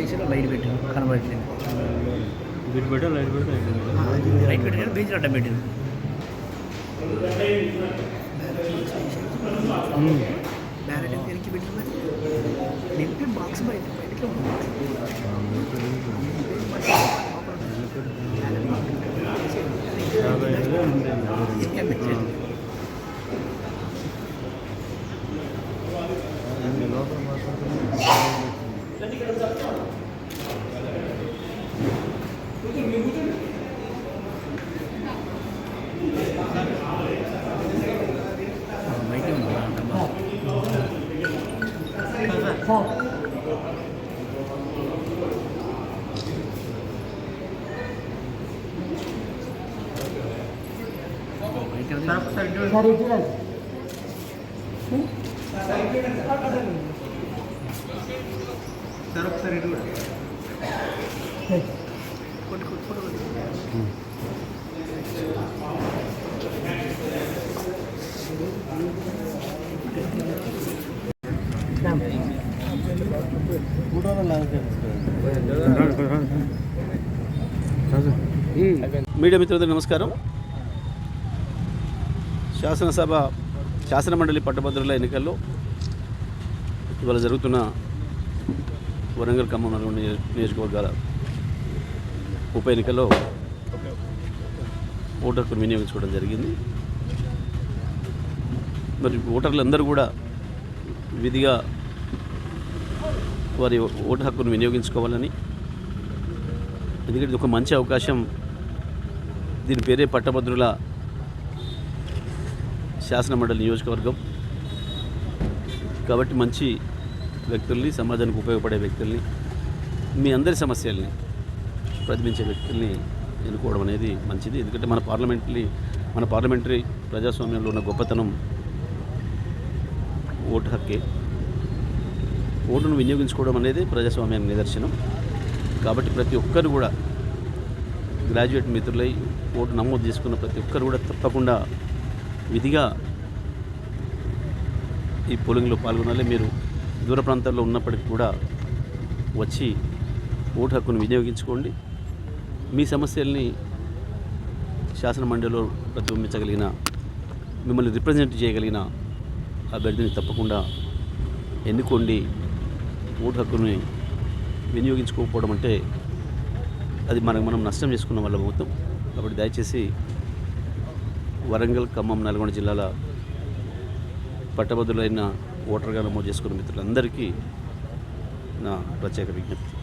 Bench వేసి light పెట్టాను కనబడట్లేదు బిట్ పెట్టా లైట్ పెట్టా లైట్ పెట్టాను బెంచ్ అడ్డం పెట్టాను బ్యారెట్ వెనక్కి పెట్టిన మరి నింపి బాక్స్ బయట బయటకే యాభై ఐదు వేలు ఉంది સારી કિરણ સરફ కొన్ని కొన్ని ఫోటోలు మీడియా మిత్రులందరికీ నమస్కారం. శాసనసభ శాసనమండలి పట్టభద్రుల ఎన్నికల్లో ఇవాళ జరుగుతున్న వరంగల్ ఖమ్మం నల్గొండ నియోజకవర్గాల ఉప ఎన్నికల్లో ఓటర్ హక్కును వినియోగించుకోవడం జరిగింది. మరి ఓటర్లందరూ కూడా విధిగా వారి ఓటు హక్కును వినియోగించుకోవాలని ఎందుకంటే ఇది ఒక మంచి అవకాశం. దీని పేరే పట్టభద్రుల శాసనమండలి నియోజకవర్గం. కాబట్టి మంచి వ్యక్తుల్ని సమాజానికి ఉపయోగపడే వ్యక్తుల్ని మీ అందరి సమస్యల్ని ప్రతిబింబించే వ్యక్తుల్ని ఎన్నుకోవడం అనేది మంచిది. ఎందుకంటే మన పార్లమెంటరీ మన పార్లమెంటరీ ప్రజాస్వామ్యంలో ఉన్న గొప్పతనం ఓటు హక్కే. ఓటును వినియోగించుకోవడం అనేది ప్రజాస్వామ్యానికి నిదర్శనం. కాబట్టి ప్రతి ఒక్కరు కూడా గ్రాడ్యుయేట్ మిత్రులై ఓటు నమోదు చేసుకున్న ప్రతి ఒక్కరు కూడా తప్పకుండా విధిగా ఈ పోలింగ్లో పాల్గొనాలి. మీరు దూర ప్రాంతాల్లో ఉన్నప్పటికీ కూడా వచ్చి ఓటు హక్కును వినియోగించుకోండి. మీ సమస్యల్ని శాసన మండలిలో ప్రతిబింబించగలిగిన మిమ్మల్ని రిప్రజెంట్ చేయగలిగిన అభ్యర్థిని తప్పకుండా ఎన్నుకోండి. ఓటు హక్కుని వినియోగించుకోకపోవడం అంటే అది మనకు మనం నష్టం చేసుకున్న వల్ల అవుతాం కాబట్టి దయచేసి వరంగల్ ఖమ్మం నల్గొండ జిల్లాల పట్టభద్రులైన ఓటర్గా నమోదు చేసుకున్న మిత్రులందరికీ నా ప్రత్యేక విజ్ఞప్తి.